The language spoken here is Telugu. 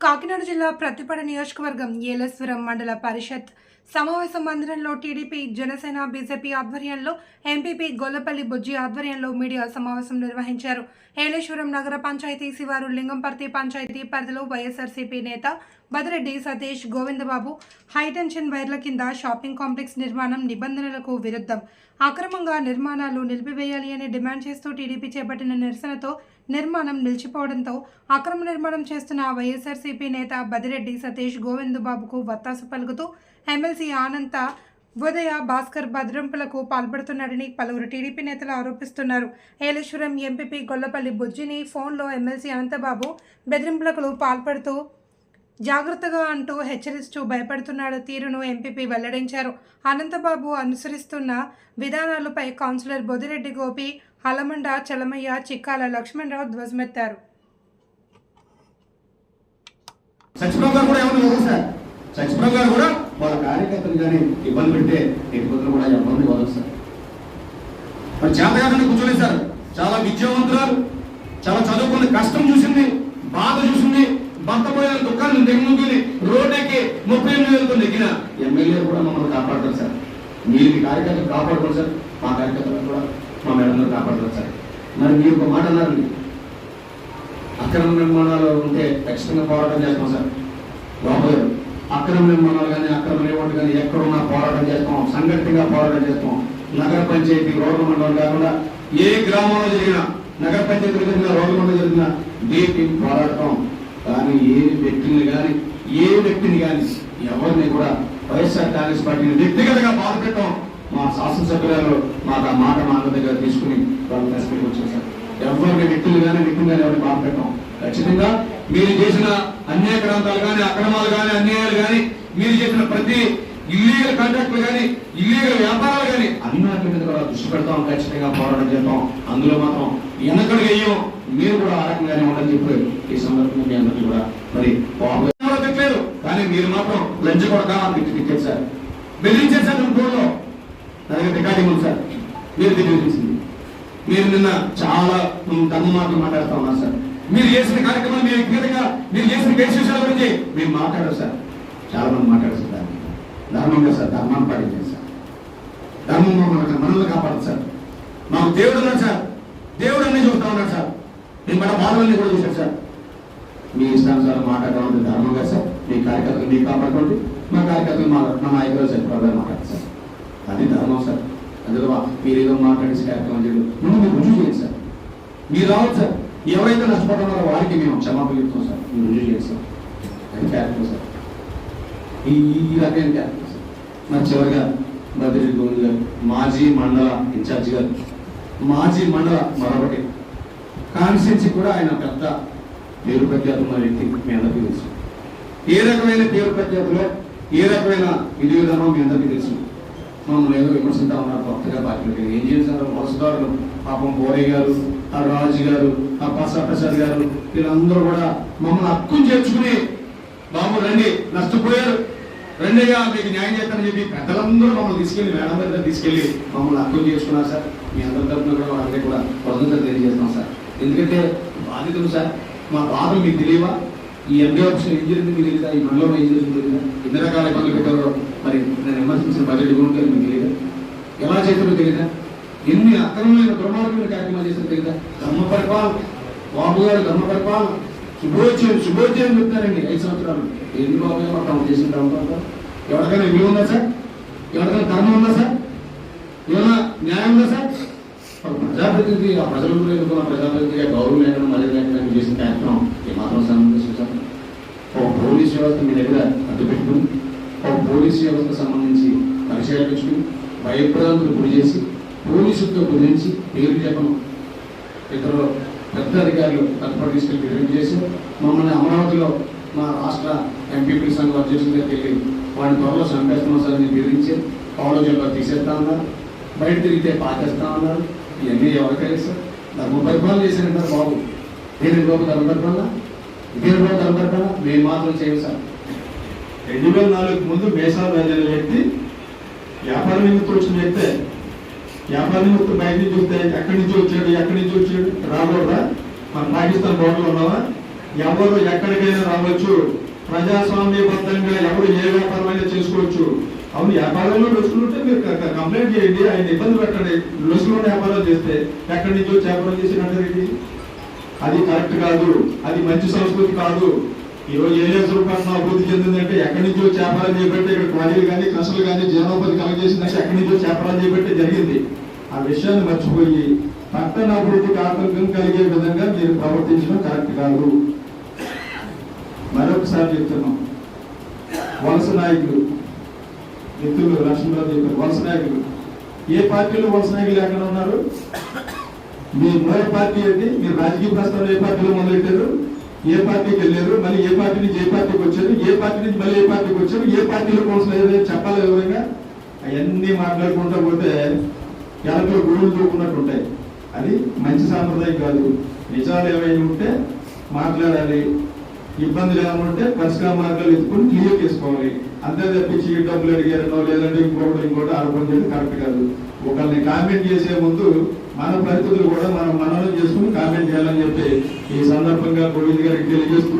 కాకినాడ జిల్లా ప్రతిపడ నియోజకవర్గం ఏలేశ్వరం మండల పరిషత్ సమావేశ మందిరంలో టీడీపీ జనసేన బీజేపీ ఆధ్వర్యంలో ఎంపీపీ గొల్లపల్లి బుజ్జి ఆధ్వర్యంలో మీడియా సమావేశం నిర్వహించారు. ఏలేశ్వరం నగర పంచాయతీ శివారు లింగంపర్తి పంచాయతీ పరిధిలో వైఎస్ఆర్సీపీ నేత బదిరెడ్డి సతీష్ గోవిందబాబు హైటెన్షన్ వైర్ల కింద షాపింగ్ కాంప్లెక్స్ నిర్మాణం నిబంధనలకు విరుద్ధం. అక్రమంగా నిర్మాణాలు నిలిపివేయాలి అని డిమాండ్ చేస్తూ టీడీపీ చేపట్టిన నిరసనతో నిర్మాణం నిలిచిపోవడంతో అక్రమ నిర్మాణం చేస్తున్న వైఎస్ఆర్సీపీ నేత బదిరెడ్డి సతీష్ గోవిందబాబుకు వత్తాసు పలుకుతూ ఎమ్మెల్సీ ఆనంత ఉదయ భాస్కర్ భద్రంపులకు పాల్పడుతున్నాడని పలువురు టీడీపీ నేతలు ఆరోపిస్తున్నారు. ఏలేశ్వరం ఎంపీపీ గొల్లపల్లి బుజ్జిని ఫోన్లో ఎమ్మెల్సీ అనంతబాబు బెదిరింపులకు పాల్పడుతూ జాగ్రత్తగా అంటూ హెచ్చరిస్తూ భయపడుతున్నాడు తీరును ఎంపీపీ వెల్లడించారు. అనంతబాబు అనుసరిస్తున్న విధానాలపై కౌన్సిలర్ బొదిరెడ్డి గోపి హలమండ చలమయ్య చిక్కాల లక్ష్మణరావు ధ్వజమెత్తారు. సచివాలయం కూడా ఏమన్నా సార్? సచివాలయం గారు కూడా వాళ్ళ కార్యకర్తలు కానీ ఇబ్బంది పెట్టే ఇబ్బందులు కూడా ఇబ్బంది వదలరు సార్? మరి చేతగానే కూర్చోలేదు సార్. చాలా విద్యావంతురాలు చాలా చదువుకుని కష్టం చూసింది బాధ చూసింది భర్త పోయిన దుఃఖాన్ని దిగునుకుని రోడ్డెక్కి ముప్పై ఎనిమిది వేలతో నెగ్గిన ఎమ్మెల్యే కూడా మమ్మల్ని కాపాడతారు సార్. మీరు మీ కార్యకర్తలు కాపాడుకోండి సార్. మా కార్యకర్తలు కూడా మా మేడందరూ కాపాడతారు సార్. మరి మీరు ఒక మాట అన్నారండి. అక్రమ నిర్మాణాలు ఉంటే ఖచ్చితంగా పోరాటం చేస్తాం సార్. బాబు అక్రమ నిర్మాణాలు కానీ అక్రమ రేవంట్ కానీ ఎక్కడున్నా పోరాటం చేస్తాం. సంఘటితంగా పోరాటం చేస్తాం. నగర పంచాయతీ రోడ్ల మండలం కాకుండా ఏ గ్రామంలో జరిగినా నగర పంచాయతీ జరిగినా రోడ్ల మండలం జరిగిన డీపీ పోరాడటం కానీ ఏ వ్యక్తిని కానీ ఏ వ్యక్తిని కానీ ఎవరిని కూడా వైఎస్ఆర్ కాంగ్రెస్ పార్టీని వ్యక్తిగతంగా బాధపెట్టాం మా శాసనసభ్యులను మాకు ఆ మాట మా దగ్గర తీసుకుని వాళ్ళు రెస్పెక్ట్ వచ్చారు సార్. ఎవరిని వ్యక్తులు కానీ వ్యక్తులు కానీ ఎవరిని బాధపెట్టాం ఖచ్చితంగా మీరు చేసిన అన్యాయ గ్రంథాలు కానీ అక్రమాలు కానీ అన్యాయాలు కానీ మీరు చేసిన ప్రతి ఇల్లీగల్ కాంట్రాక్టులు కానీ ఇల్లీగల్ వ్యాపారాలు కానీ అన్నిటి మీద కూడా దృష్టి పెడతాం ఖచ్చితంగా పోరాటం చేద్దాం అందులో మాత్రం వెనకడుగు వేయం. మీరు కూడా ఆ రకంగానే ఉండని చెప్పి ఈ సందర్భంగా మీ అందరికీ కూడా మరి బాబు కానీ మీరు మాత్రం లంచ్ కొడక అని చెప్పి సార్ బెదిరించారు సార్ ఫోన్లో నా దగ్గర రికార్డింగ్ ఉంది సార్ మీరు బెదిరించింది మీరు నిన్న చాలా తమ్ము మాటలు మాట్లాడుతా ఉన్నారు సార్. మీరు చేసిన కార్యక్రమాలు మీ వ్యక్తిగతంగా మీరు చేసిన కేసు విషయాల గురించి మేము మాట్లాడారు సార్. చాలా మంది మాట్లాడారు సార్ దాన్ని. ధర్మంగా సార్ ధర్మాన్ని పాటించారు సార్. ధర్మం మమ్మల్ని మనల్ని కాపాడదు సార్. మాకు దేవుడు ఉన్నాడు సార్. దేవుడు అన్నీ చూస్తా ఉన్నాడు సార్. మీ మన బాధలన్నీ కూడా చూశారు సార్. మీ ఇష్టానుసారం మాట్లాడడం ధర్మంగా సార్. మీ కార్యకర్తలు మీరు కాపాడుకోండి. మా కార్యకర్తలు మా మా నాయకులు సార్ ప్రభావం మాట్లాడతారు సార్. అది ధర్మం సార్. అందులో మీరేదో ఏదో మాట్లాడేసి కార్యక్రమం చేయడం ముందు మీరు రుజువు చేయండి సార్. మీరు రావచ్చు సార్. ఎవరైతే నష్టపోతున్నారో వారికి మేము క్షమాపణ చెప్తాం సార్. మీరు రుజువు చేయండి సార్. అది క్యారెక్టర్ సార్. ఈ ఈ- రకమైన క్యారెక్టర్ సార్. మరి చివరిగా బద్రీ గోవింద్ గారు మాజీ మండల ఇన్ఛార్జి గారు మాజీ మండల మరొకటి. కాన్స్టిట్యూన్సీ కూడా ఆయన పెద్ద పేరు ప్రఖ్యాతున్న వ్యక్తి మీ అందరికీ తెలుసు. ఏ రకమైన పేరు ప్రఖ్యాతులో ఏ రకమైన విధి విధానం మీ అందరికీ తెలుసు? మమ్మల్ని ఏదో విమర్శిస్తా ఉన్నారు కొత్తగా పార్టీలకి ఏం చేశారు వలసదారులు పాపం బోరయ్య గారు ఆ రాజు గారు ఆ ప్రసాద్ గారు వీళ్ళందరూ కూడా మమ్మల్ని హక్కును చేర్చుకుని బాబు రండి నష్టపోయారు. రెండయ్యా మీకు న్యాయం చేస్తానని చెప్పి పెద్దలందరూ మమ్మల్ని తీసుకెళ్ళి మేడం దగ్గర తీసుకెళ్ళి మమ్మల్ని అర్థం చేసుకున్నారు సార్. మీ అందరి తరఫున కూడా వాళ్ళకి కూడా కృతజ్ఞత తెలియజేస్తున్నాం సార్. ఎందుకంటే బాధితులు సార్ మా బాధలు మీకు తెలియవా? ఈ ఎంబీ ఆఫీసర్ ఏం జరిగింది మీకు తెలియదా? ఈ మండలంలో ఏం జరిగింది తెలియదా? ఎన్ని రకాల ఇబ్బందులు పెట్టారో నేను విమర్శించిన బడ్జెట్ గురించి మీకు తెలియదా ఎలా చేశారో తెలియదా ఎన్ని అక్రమమైన దుర్మార్గమైన కార్యక్రమాలు చేశారో తెలియదా ధర్మ పరిపాలన. బాబు గారు ధర్మ పరిపాలన. శుభోద్యం శుభోద్యం చెప్తారండి ఐదు సంవత్సరాలు. ఎందుకు బాబు గారు తాము చేసిన తర్వాత ఎవరికైనా విలువ ఉందా సార్? ఎవరికైనా ధర్మం ఉందా సార్? ఏమైనా న్యాయం ఉందా సార్? ప్రజాప్రతినిధి ఆ ప్రజల ఎన్నుకున్న ప్రజాప్రతినిధిగా గౌరవం లేకుండా మర్యాద లేకుండా చేసిన కార్యక్రమం ఏమాత్రం సమంజసం సార్ ఒక పోలీస్ వ్యవస్థ మీ దగ్గర అడ్డు పెట్టుకుని ఒక పోలీస్ వ్యవస్థకు సంబంధించి పరిశీలించుకుని భయప్రాంతులు గురి చేసి పోలీసులతో గురించి పేరు చెప్పను. ఇద్దరు పెద్ద అధికారులు తత్పర తీసుకెళ్ళి బెదిరింపు చేసి మమ్మల్ని అమరావతిలో మా రాష్ట్ర ఎంపీపీ సంఘం అధ్యక్షుల దగ్గరికి వెళ్ళి వాడిని త్వరలో చంపేస్తున్నాం సార్ అని బెదిరించి పౌలో జిల్లా తీసేస్తా ఉన్నారు. బయట తిరిగితే పాకేస్తా ఉన్నారు. ఇవన్నీ ఎవరికైనా సార్? ధర్మ పరిపాలన చేశారంటారు బాబు. దీని బాబు ధర్మ పరిపాలన? ఇదేం బాబు ధర్మ పరిపాలన? మేము మాత్రం చేయం సార్. రెండు వేల నాలుగు ముందు మేసాలు వ్యక్తి వ్యాపార నిమిత్తం వచ్చిన వ్యక్తే వ్యాపార నిమిత్తం బయట నుంచి వస్తే ఎక్కడి నుంచి వచ్చాడు ఎక్కడి నుంచి వచ్చాడు రాకూడదా మన పాకిస్తాన్ బోర్డర్లో ఉన్నావా? ఎవరు ఎక్కడికైనా రావచ్చు. ప్రజాస్వామ్యబద్ధంగా ఎవరు ఏ వ్యాపారమైనా చేసుకోవచ్చు. అవును వ్యాపారంలో రుసుకుంటే మీరు కంప్లైంట్ చేయండి. ఆయన ఇబ్బంది పెట్టండి. రుసులో వ్యాపారం చేస్తే ఎక్కడి నుంచో వ్యాపారం చేసినట్టు అది కరెక్ట్ కాదు. అది మంచి సంస్కృతి కాదు. ఈరోజు రోజు ఏ రూపాయలు అభివృద్ధి చెందిందంటే ఎక్కడి నుంచో చేపలు చేపట్టి ఇక్కడ క్వారీలు కానీ కసలు కానీ జీవనోపాధి కలగజేసిందంటే ఎక్కడి నుంచో చేపలు చేపట్టి జరిగింది. ఆ విషయాన్ని మర్చిపోయి పట్టణ అభివృద్ధికి ఆటంకం కలిగే విధంగా మీరు ప్రవర్తించడం కరెక్ట్ కాదు. మరొకసారి చెప్తున్నాం. వలస నాయకులు మిత్రులు లక్ష్మీరావు చెప్పారు వలస నాయకులు. ఏ పార్టీలో వలస నాయకులు ఎక్కడ ఉన్నారు? మీ మూల పార్టీ ఏంటి? మీరు రాజకీయ ప్రస్థానం ఏ పార్టీలో మొదలెట్టారు? ఏ పార్టీకి వెళ్ళారు మళ్ళీ ఏ పార్టీ నుంచి ఏ పార్టీకి వచ్చారు ఏ పార్టీ నుంచి మళ్ళీ ఏ పార్టీకి వచ్చారు ఏ పార్టీలో కోసం ఏదైనా చెప్పాలి వివరంగా అవన్నీ మాట్లాడుకుంటా పోతే ఎలకలు గోళ్ళు దూకున్నట్టు ఉంటాయి. అది మంచి సాంప్రదాయం కాదు. నిజాలు ఏమైనా ఉంటే మాట్లాడాలి. ఇబ్బందులు ఏమైనా ఉంటే పరిష్కార మార్గాలు ఎత్తుకొని క్లియర్ చేసుకోవాలి. అంతే తెప్పించి డబ్బులు అడిగారనో లేదంటే ఇంకొకటి ఇంకోటి ఆరోపణ చేయడం కరెక్ట్ కాదు. ఒకరిని కామెంట్ చేసే ముందు మన పరిస్థితులు కూడా మనం మననం చేసుకుని కామెంట్ చేయాలని చెప్పి ఈ సందర్భంగా గోవింద్ గారికి తెలియజేస్తూ